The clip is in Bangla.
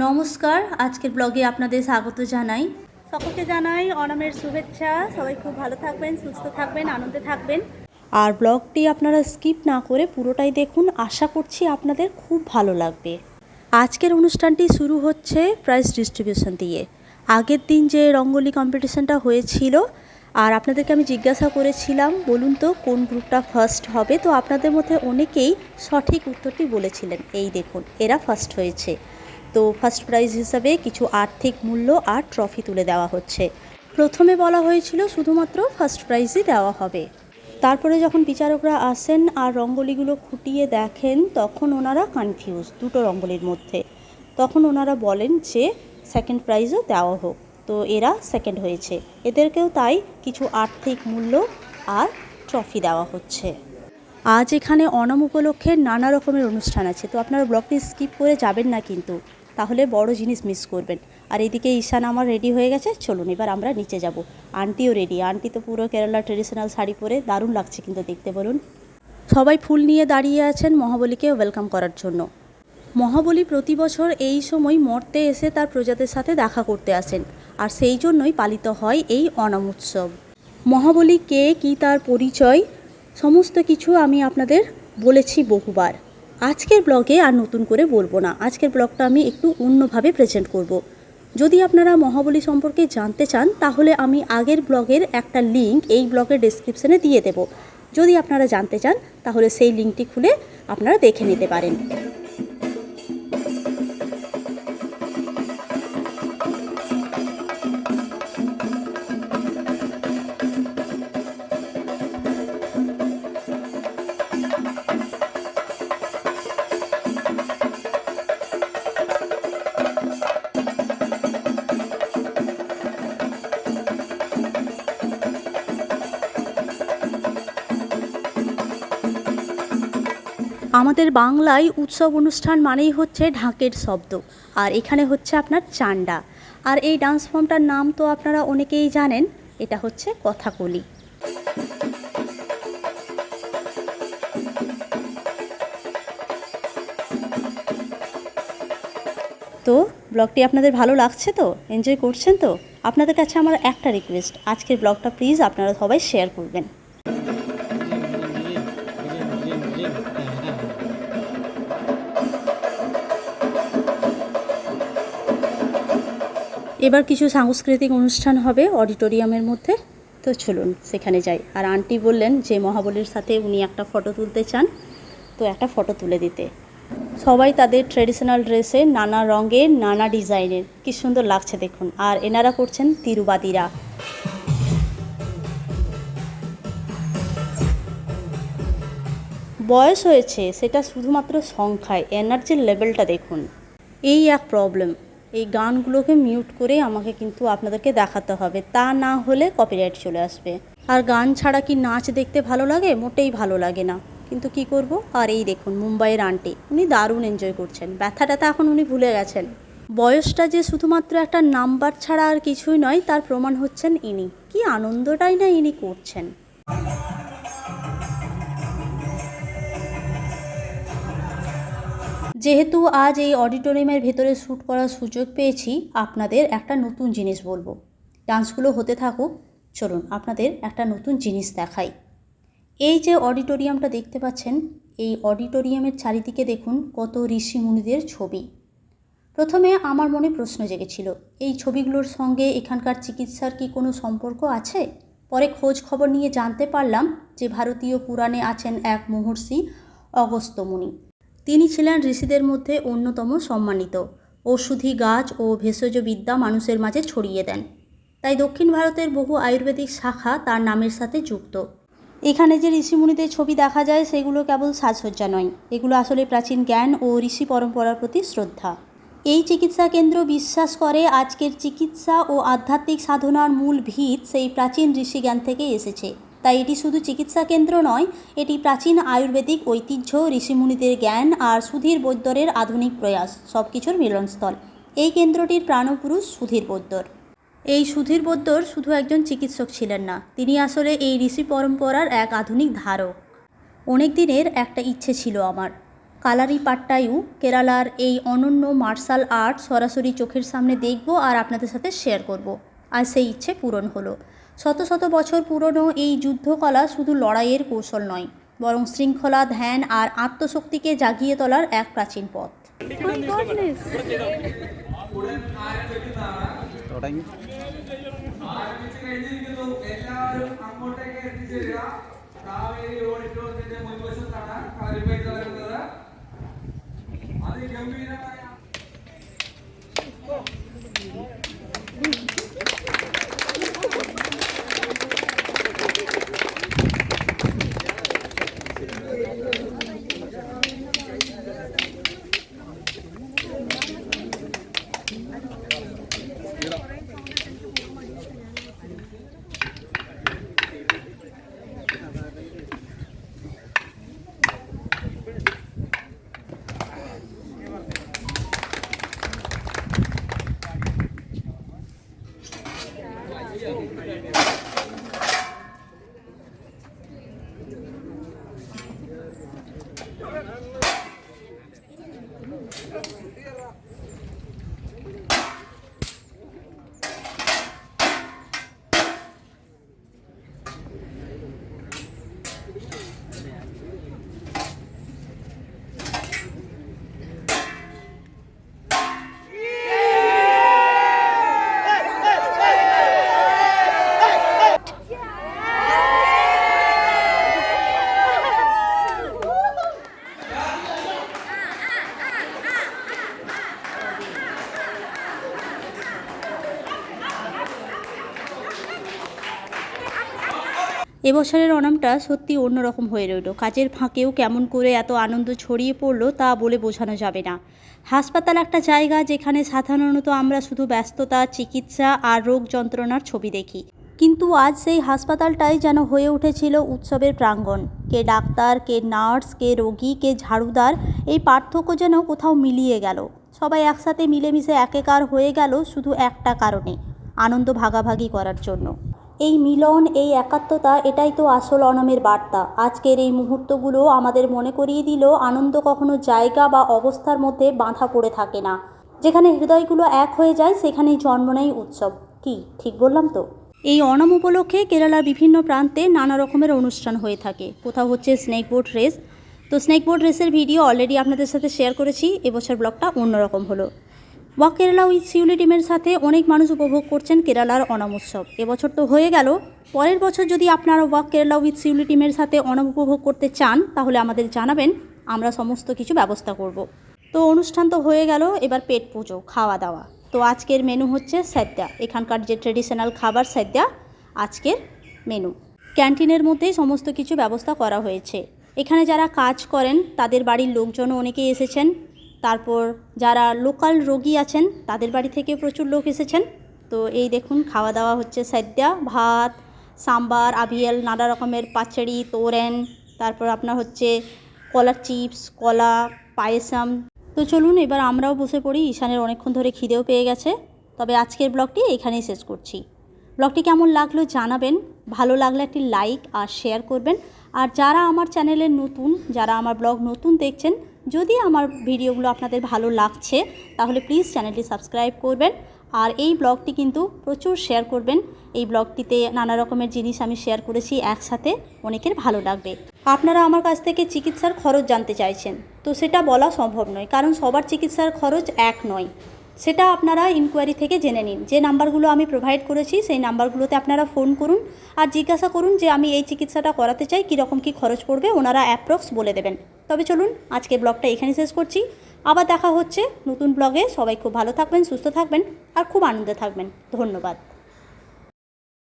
নমস্কার, আজকের ব্লগে আপনাদের স্বাগত জানাই। সকলকে জানাই অনামের শুভেচ্ছা। সবাই খুব ভালো থাকবেন, সুস্থ থাকবেন, আনন্দে থাকবেন। আর ব্লগটি আপনারা স্কিপ না করে পুরোটাই দেখুন। আশা করছি আপনাদের খুব ভালো লাগবে। আজকের অনুষ্ঠানটি শুরু হচ্ছে প্রাইজ ডিস্ট্রিবিউশন দিয়ে। আগের দিন যে রঙ্গোলি কম্পিটিশনটা হয়েছিল, আর আপনাদেরকে আমি জিজ্ঞাসা করেছিলাম, বলুন তো কোন গ্রুপটা ফার্স্ট হবে? তো আপনাদের মধ্যে অনেকেই সঠিক উত্তরটি বলেছিলেন। এই দেখুন, এরা ফার্স্ট হয়েছে। তো ফার্স্ট প্রাইজ হিসাবে কিছু আর্থিক মূল্য আর ট্রফি তুলে দেওয়া হচ্ছে। প্রথমে বলা হয়েছিল শুধুমাত্র ফার্স্ট প্রাইজই দেওয়া হবে। তারপরে যখন বিচারকরা আসেন আর রঙ্গোলিগুলো খুঁটিয়ে দেখেন, তখন ওনারা কনফিউজ দুটো রঙ্গোলির মধ্যে। তখন ওনারা বলেন যে সেকেন্ড প্রাইজও দেওয়া হোক। তো এরা সেকেন্ড হয়েছে। এদেরকেও তাই কিছু আর্থিক মূল্য আর ট্রফি দেওয়া হচ্ছে। আজ এখানে অনাম উপলক্ষে নানা রকমের অনুষ্ঠান আছে। তো আপনারা ব্লগটি স্কিপ করে যাবেন না কিন্তু। তাহলে বড় জিনিস মিস করবেন। আর এদিকে ঈশান আমার রেডি হয়ে গেছে, চলুন এবার আমরা নিচে যাব। আন্টিও রেডি আন্টি তো পুরো কেরালা ট্রেডিশনাল শাড়ি পরে দারুণ লাগছে কিন্তু দেখতে বলুন। সবাই ফুল নিয়ে দাঁড়িয়ে আছেন মহাবলীকে ওয়েলকাম করার জন্য। মহাবলী প্রতি বছর এই সময় মর্তে এসে তার প্রজাদের সাথে দেখা করতে আসেন, আর সেই জন্যই পালিত হয় এই অনাম উৎসব। মহাবলী কে, কী তার পরিচয়, সমস্ত কিছু আমি আপনাদের বলেছি বহুবার। আজকের ব্লগে আর নতুন করে বলব না। আজকের ব্লগটা আমি একটু অন্যভাবে প্রেজেন্ট করব। যদি আপনারা মহাবলী সম্পর্কে জানতে চান, তাহলে আমি আগের ব্লগের একটা লিঙ্ক এই ব্লগের ডেসক্রিপশানে দিয়ে দেব। যদি আপনারা জানতে চান, তাহলে সেই লিঙ্কটি খুলে আপনারা দেখে নিতে পারেন। আমাদের বাংলায় উৎসব অনুষ্ঠান মানেই হচ্ছে ঢাকের শব্দ, আর এখানে হচ্ছে আপনার চান্ডা। আর এই ডান্স ফর্মটার নাম তো আপনারা অনেকেই জানেন, এটা হচ্ছে কথাকলি। তো ব্লগটি আপনাদের ভালো লাগছে তো? এনজয় করছেন তো? আপনাদের কাছে আমার একটা রিকোয়েস্ট আজকের ব্লগটা প্লিজ আপনারা সবাই শেয়ার করবেন। এবার কিছু সাংস্কৃতিক অনুষ্ঠান হবে অডিটোরিয়ামের মধ্যে। তো চলুন, সেখানে যাই। আর আন্টি বললেন যে মহাবলীর সাথে উনি একটা ফটো তুলতে চান। তো একটা ফটো তুলে দিতে। সবাই তাদের ট্রেডিশনাল ড্রেসে নানা রঙের, নানা ডিজাইনের। কি সুন্দর লাগছে দেখুন। আর এনারা করছেন তিরুবাদিরা। বয়স হয়েছে, সেটা শুধুমাত্র সংখ্যায়। এনার্জির লেভেলটা দেখুন। এই এক প্রবলেম। এই গানগুলোকে মিউট করে আমাকে কিন্তু আপনাদেরকে দেখাতে হবে। তা না হলে কপিরাইট চলে আসবে। আর গান ছাড়া কি নাচ দেখতে ভালো লাগে? মোটেই ভালো লাগে না। কিন্তু কি করব? আর এই দেখুন, মুম্বাইয়ের আন্টি উনি দারুণ এনজয় করছেন। ব্যথা ট্যাথা এখন উনি ভুলে গেছেন। বয়সটা যে শুধুমাত্র একটা নাম্বার ছাড়া আর কিছুই নয়, তার প্রমাণ হচ্ছেন ইনি। কি আনন্দটাই না ইনি করছেন। যেহেতু আজ এই অডিটোরিয়ামের ভেতরে শ্যুট করার সুযোগ পেয়েছি, আপনাদের একটা নতুন জিনিস বলব। ডান্সগুলো হতে থাকুক, চলুন আপনাদের একটা নতুন জিনিস দেখাই। এই যে অডিটোরিয়ামটা দেখতে পাচ্ছেন, এই অডিটোরিয়ামের চারিদিকে দেখুন কত ঋষি মুনিদের ছবি। প্রথমে আমার মনে প্রশ্ন জেগেছিল, এই ছবিগুলোর সঙ্গে এখানকার চিকিৎসার কি কোনো সম্পর্ক আছে? পরে খোঁজ খবর নিয়ে জানতে পারলাম যে ভারতীয় পুরাণে আছেন এক মহর্ষি অগস্ত্যমুনি। তিনি ছিলেন ঋষিদের মধ্যে অন্যতম সম্মানিত। ঔষধি গাছ ও ভেষজ বিদ্যা মানুষের মাঝে ছড়িয়ে দেন। তাই দক্ষিণ ভারতের বহু আয়ুর্বেদিক শাখা তার নামের সাথে যুক্ত। এখানে যে ঋষিমুনিদের ছবি দেখা যায়, সেগুলো কেবল সাজসজ্জা নয়। এগুলো আসলে প্রাচীন জ্ঞান ও ঋষি পরম্পরার প্রতি শ্রদ্ধা। এই চিকিৎসা কেন্দ্র বিশ্বাস করে আজকের চিকিৎসা ও আধ্যাত্মিক সাধনার মূল ভিত সেই প্রাচীন ঋষিজ্ঞান থেকে এসেছে। তাই এটি শুধু চিকিৎসা কেন্দ্র নয়, এটি প্রাচীন আয়ুর্বেদিক ঐতিহ্য, ঋষিমুনিদের জ্ঞান আর সুধীর বৈদ্যরের আধুনিক প্রয়াস সব কিছুর মিলনস্থল। এই কেন্দ্রটির প্রাণপুরুষ সুধীর বৈদ্যর। এই সুধীর বৈদ্যর শুধু একজন চিকিৎসক ছিলেন না, তিনি আসলে এই ঋষি পরম্পরার এক আধুনিক ধারক। অনেক দিনের একটা ইচ্ছে ছিল আমার। কালারি পাট্টায়ু কেরালার এই অনন্য মার্শাল আর্ট সরাসরি চোখের সামনে দেখব আর আপনাদের সাথে শেয়ার করব। আর সেই ইচ্ছে পূরণ হলো। শত শত বছর পুরনো এই যুদ্ধকলা শুধু লড়াইয়ের কৌশল নয় বরং শৃঙ্খলা ধ্যান আর আত্মশক্তিকে জাগিয়ে তোলার এক প্রাচীন পথ തുടങ്ങി ആരംഭിച്ചു এবছরের অনামটা সত্যি অন্যরকম হয়ে রইল। কাজের ফাঁকেও কেমন করে এত আনন্দ ছড়িয়ে পড়ল তা বলে বোঝানো যাবে না। হাসপাতাল একটা জায়গা যেখানে সাধারণত আমরা শুধু ব্যস্ততা, চিকিৎসা আর রোগ যন্ত্রণার ছবি দেখি। কিন্তু আজ সেই হাসপাতালটাই যেন হয়ে উঠেছিল উৎসবের প্রাঙ্গণ। কে ডাক্তার, কে নার্স, কে রোগী, কে ঝাড়ুদার, এই পার্থক্য যেন কোথাও মিলিয়ে গেল। সবাই একসাথে মিলেমিশে একেকার হয়ে গেল শুধু একটা কারণে, আনন্দ ভাগাভাগি করার জন্য। এই মিলন, এই একাত্মতা, এটাই তো আসল অনমের বার্তা। আজকের এই মুহূর্তগুলো আমাদের মনে করিয়ে দিল, আনন্দ কখনো জায়গা বা অবস্থার মধ্যে বাঁধা পড়ে থাকে না। যেখানে হৃদয়গুলো এক হয়ে যায়, সেখানেই জন্ম নেয় উৎসব। কি, ঠিক বললাম তো? এই অনম উপলক্ষে কেরালার বিভিন্ন প্রান্তে নানা রকমের অনুষ্ঠান হয়ে থাকে। কোথাও হচ্ছে স্নেক বোট রেস। তো স্নেক বোট রেসের ভিডিও অলরেডি আপনাদের সাথে শেয়ার করেছি, এবছর ব্লগটা অন্যরকম হলো। ওয়াক কেরালা উইথ শিউলি টিমের সাথে অনেক মানুষ উপভোগ করছেন কেরালার অনাম উৎসব। এবছর তো হয়ে গেল। পরের বছর যদি আপনারা ওয়াক কেরালা উইথ শিউলি টিমের সাথে অনাম উপভোগ করতে চান, তাহলে আমাদের জানাবেন, আমরা সমস্ত কিছু ব্যবস্থা করব। তো অনুষ্ঠান তো হয়ে গেল, এবার পেট পুজো, খাওয়া দাওয়া। তো আজকের মেনু হচ্ছে সাদ্যা। এখানকার যে ট্রেডিশনাল খাবার সাদ্যা, আজকের মেনু ক্যান্টিনের মধ্যেই সমস্ত কিছু ব্যবস্থা করা হয়েছে। এখানে যারা কাজ করেন, তাদের বাড়ির লোকজনও অনেকেই এসেছেন। তারপর যারা লোকাল রোগী আছেন, তাদের বাড়ি থেকে প্রচুর লোক এসেছেন। তো এই দেখুন, খাওয়া দাওয়া হচ্ছে সাদ্যা ভাত, সাম্বার, আবিয়াল, নানা রকমের পাচড়ি, তোরেন, তারপর আপনার হচ্ছে কলার চিপস, কলা, পায়েসাম। তো চলুন, এবার আমরাও বসে পড়ি, ঈশানের অনেকক্ষণ ধরে খিদেও পেয়ে গেছে। তবে আজকের ব্লগটি এখানেই শেষ করছি। ব্লগটি কেমন লাগল জানাবেন, ভালো লাগলে একটি লাইক আর শেয়ার করবেন। আর যারা আমার চ্যানেলে নতুন, যারা আমার ব্লগ নতুন দেখছেন যদি আমার ভিডিওগুলো আপনাদের ভালো লাগছে, তাহলে প্লিজ চ্যানেলটি সাবস্ক্রাইব করবেন। আর এই ব্লগটি কিন্তু প্রচুর শেয়ার করবেন। এই ব্লগটিতে নানা রকমের জিনিস আমি শেয়ার করেছি একসাথে, অনেকের ভালো লাগবে। আপনারা আমার কাছ থেকে চিকিৎসার খরচ জানতে চাইছেন, তো সেটা বলা সম্ভব নয়, কারণ সবার চিকিৎসার খরচ এক নয়। সেটা আপনারা ইনকোয়ারি থেকে জেনে নিন। যে নাম্বারগুলো আমি প্রোভাইড করেছি, সেই নাম্বারগুলোতে আপনারা ফোন করুন আর জিজ্ঞাসা করুন যে আমি এই চিকিৎসাটা করাতে চাই, কীরকম কী খরচ পড়বে, ওনারা অ্যাপ্রক্স বলে দেবেন। তবে চলুন আজকে ব্লগটা এখানে শেষ করছি। আবার দেখা হচ্ছে নতুন ব্লগে সবাই খুব ভালো থাকবেন, সুস্থ থাকবেন আর খুব আনন্দে থাকবেন। ধন্যবাদ।